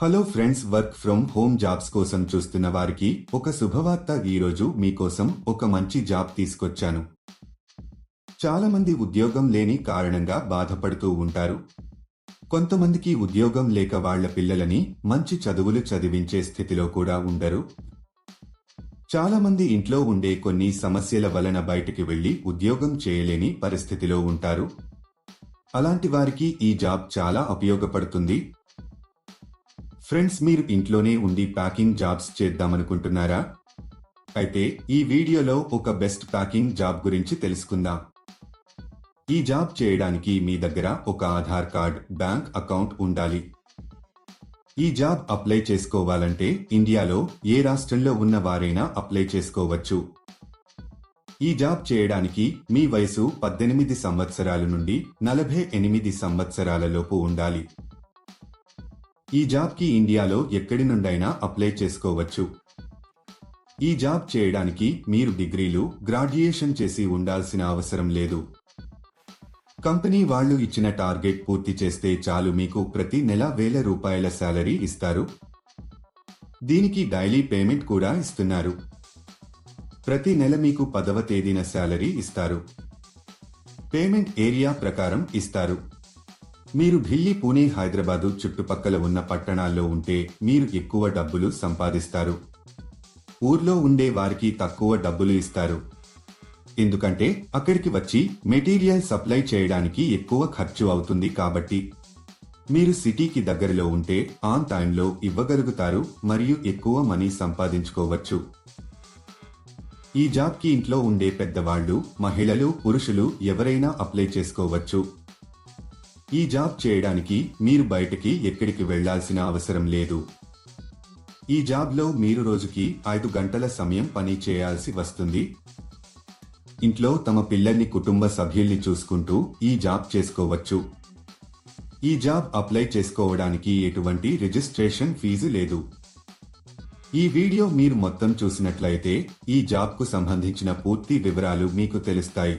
Hello friends work from home jobs కోసం చూస్తున్న వారికి ఒక శుభవార్త ఈరోజు మీకోసం ఒక మంచి జాబ్ తీసుకొచ్చాను. చాలా మంది ఉద్యోగం లేని కారణంగా బాధపడుతూ ఉంటారు. కొంతమందికి ఉద్యోగం లేక వాళ్ళ పిల్లలని మంచి చదువులు చదివించే స్థితిలో కూడా ఉండరు. చాలామంది ఇంట్లో ఉండే కొన్ని సమస్యల వలన బయటికి వెళ్ళి ఉద్యోగం చేయలేని పరిస్థితిలో ఉంటారు. అలాంటి వారికి ఈ జాబ్ చాలా ఉపయోగపడుతుంది. ఫ్రెండ్స్ మీరు ఇంట్లోనే ఉండి ప్యాకింగ్ జాబ్స్ చేద్దామనుకుంటున్నారా? అయితే ఈ వీడియోలో ఒక బెస్ట్ ప్యాకింగ్ జాబ్ గురించి తెలుసుకుందాం. ఈ జాబ్ చేయడానికి మీ దగ్గర ఒక ఆధార్ కార్డ్ బ్యాంక్ అకౌంట్ ఉండాలి. ఈ జాబ్ అప్లై చేసుకోవాలంటే ఇండియాలో ఏ రాష్ట్రంలో ఉన్న వారైనా అప్లై చేసుకోవచ్చు. ఈ జాబ్ చేయడానికి మీ వయసు పద్దెనిమిది సంవత్సరాల నుండి నలభై ఎనిమిది సంవత్సరాలలోపు ఉండాలి. ఈ జాబ్కి ఇండియాలో ఎక్కడి నుండైనా అప్లై చేసుకోవచ్చు. ఈ జాబ్ చేయడానికి మీరు డిగ్రీలు గ్రాడ్యుయేషన్ చేసి ఉండాల్సిన అవసరం లేదు. కంపెనీ వాళ్ళు ఇచ్చిన టార్గెట్ పూర్తి చేస్తే చాలు మీకు ప్రతి నెల వేల రూపాయల శాలరీ ఇస్తారు. దీనికి డైలీ పేమెంట్ కూడా ఇస్తున్నారు. ప్రతి నెల మీకు పదవ తేదీన శాలరీ ఇస్తారు. పేమెంట్ ఏరియా ప్రకారం ఇస్తారు. మీరు ఢిల్లీ పూణే హైదరాబాదు చుట్టుపక్కల ఉన్న పట్టణాల్లో ఉంటే మీరు ఎక్కువ డబ్బులు సంపాదిస్తారు. ఊర్లో ఉండే వారికి తక్కువ డబ్బులు ఇస్తారు. ఎందుకంటే అక్కడికి వచ్చి మెటీరియల్ సప్లై చేయడానికి ఎక్కువ ఖర్చు అవుతుంది కాబట్టి. మీరు సిటీకి దగ్గరలో ఉంటే ఆన్ టైంలో ఇవ్వగలుగుతారు మరియు ఎక్కువ మనీ సంపాదించుకోవచ్చు. ఈ జాబ్కి ఇంట్లో ఉండే పెద్దవాళ్ళు మహిళలు పురుషులు ఎవరైనా అప్లై చేసుకోవచ్చు. ఈ జాబ్ చేయడానికి మీరు బయటికి ఎక్కడికి వెళ్ళాల్సిన అవసరం లేదు. ఈ జాబ్లో మీరు రోజుకి ఐదు గంటల సమయం పని చేయాల్సి వస్తుంది. ఇంట్లో తమ పిల్లల్ని కుటుంబ సభ్యుల్ని చూసుకుంటూ ఈ జాబ్ చేసుకోవచ్చు. ఈ జాబ్ అప్లై చేసుకోవడానికి ఎటువంటి రిజిస్ట్రేషన్ ఫీజు లేదు. ఈ వీడియో మీరు మొత్తం చూసినట్లయితే ఈ జాబ్కు సంబంధించిన పూర్తి వివరాలు మీకు తెలుస్తాయి.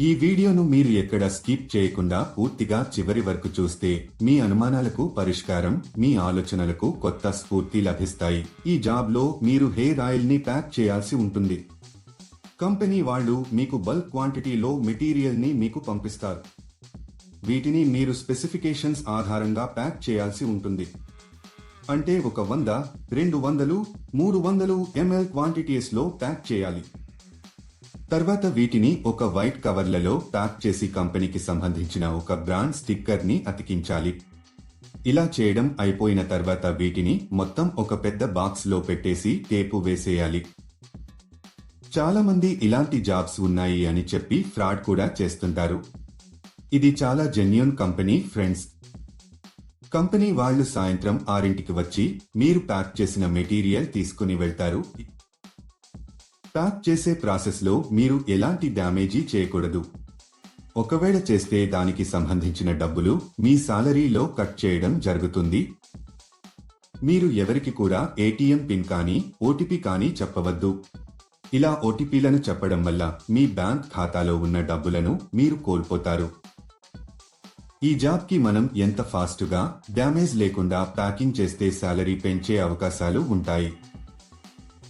ఈ వీడియోను మీరు ఎక్కడ స్కిప్ చేయకుండా పూర్తిగా చివరి వరకు చూస్తే మీ అనుమానాలకు పరిష్కారం మీ ఆలోచనలకు కొత్త స్ఫూర్తి లభిస్తాయి. ఈ జాబ్లో మీరు హెయిర్ ఆయిల్ని ప్యాక్ చేయాల్సి ఉంటుంది. కంపెనీ వాళ్ళు మీకు బల్క్ క్వాంటిటీలో మెటీరియల్ని మీకు పంపిస్తారు. వీటిని మీరు స్పెసిఫికేషన్స్ ఆధారంగా ప్యాక్ చేయాల్సి ఉంటుంది. అంటే ఒక వంద రెండు వందలు మూడు వందలు ఎంఎల్ క్వాంటిటీస్లో ప్యాక్ చేయాలి. తర్వాత వీటిని ఒక వైట్ కవర్లలో ప్యాక్ చేసి కంపెనీకి సంబంధించిన ఒక బ్రాండ్ స్టిక్కర్ని అతికించాలి. ఇలా చేయడం అయిపోయిన తర్వాత వీటిని మొత్తం ఒక పెద్ద బాక్స్లో పెట్టేసి టేపు వేసేయాలి. చాలా మంది ఇలాంటి జాబ్స్ ఉన్నాయి అని చెప్పి ఫ్రాడ్ కూడా చేస్తుంటారు. ఇది చాలా జెన్యున్ కంపెనీ ఫ్రెండ్స్. కంపెనీ వాళ్ళు సాయంత్రం ఆరింటికి వచ్చి మీరు ప్యాక్ చేసిన మెటీరియల్ తీసుకుని వెళ్తారు. ప్యాక్ చేసే ప్రాసెస్లో మీరు ఎలాంటి డ్యామేజీ చేయకూడదు. ఒకవేళ చేస్తే దానికి సంబంధించిన డబ్బులు మీ సాలరీలో కట్ చేయడం జరుగుతుంది. మీరు ఎవరికి కూడా ఏటీఎం పిన్ కానీ ఓటీపీ కానీ చెప్పవద్దు. ఇలా ఓటీపీలను చెప్పడం వల్ల మీ బ్యాంక్ ఖాతాలో ఉన్న డబ్బులను మీరు కోల్పోతారు. ఈ జాబ్కి మనం ఎంత ఫాస్ట్గా డ్యామేజ్ లేకుండా ప్యాకింగ్ చేస్తే శాలరీ పెంచే అవకాశాలు ఉంటాయి.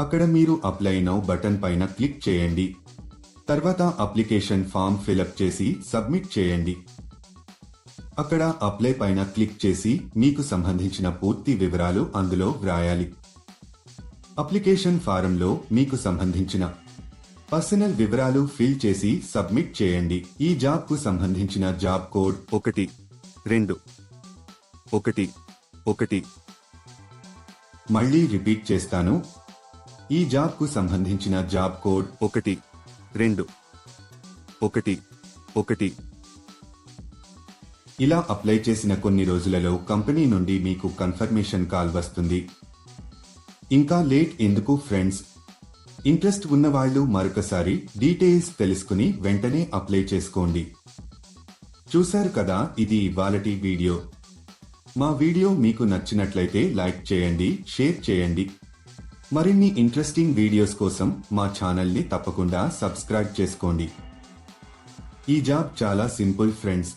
అక్కడ మీరు అప్లై నౌ బటన్ పైన క్లిక్ చేయండి. తర్వాత అప్లికేషన్ ఫామ్ ఫిలప్ చేసి సబ్మిట్ చేయండి. అక్కడ అప్లై పైన క్లిక్ చేసి మీకు సంబంధించిన పూర్తి వివరాలు అందులో వ్రాయాలి. అప్లికేషన్ ఫారంలో మీకు సంబంధించిన పర్సనల్ వివరాలు ఫిల్ చేసి సబ్మిట్ చేయండి. ఈ జాబ్కు సంబంధించిన జాబ్ కోడ్ ఒకటి రెండు ఒకటి ఒకటి. మళ్ళీ రిపీట్ చేస్తాను. ఈ జాబ్కు సంబంధించిన జాబ్ కోడ్ ఒకటి రెండు ఒకటి ఒకటి. ఇలా అప్లై చేసిన కొన్ని రోజులలో కంపెనీ నుండి మీకు కన్ఫర్మేషన్ కాల్ వస్తుంది. ఇంకా లేట్ ఎందుకు ఫ్రెండ్స్? ఇంట్రెస్ట్ ఉన్నవాళ్ళు మరొకసారి డీటెయిల్స్ తెలుసుకుని వెంటనే అప్లై చేసుకోండి. చూశారు కదా ఇది ఇవాళటి వీడియో. మా వీడియో మీకు నచ్చినట్లయితే లైక్ చేయండి షేర్ చేయండి. మరిన్ని ఇంట్రెస్టింగ్ వీడియోస్ కోసం మా ఛానల్ని తప్పకుండా సబ్స్క్రైబ్ చేసుకోండి. ఈ జాబ్ చాలా సింపుల్ ఫ్రెండ్స్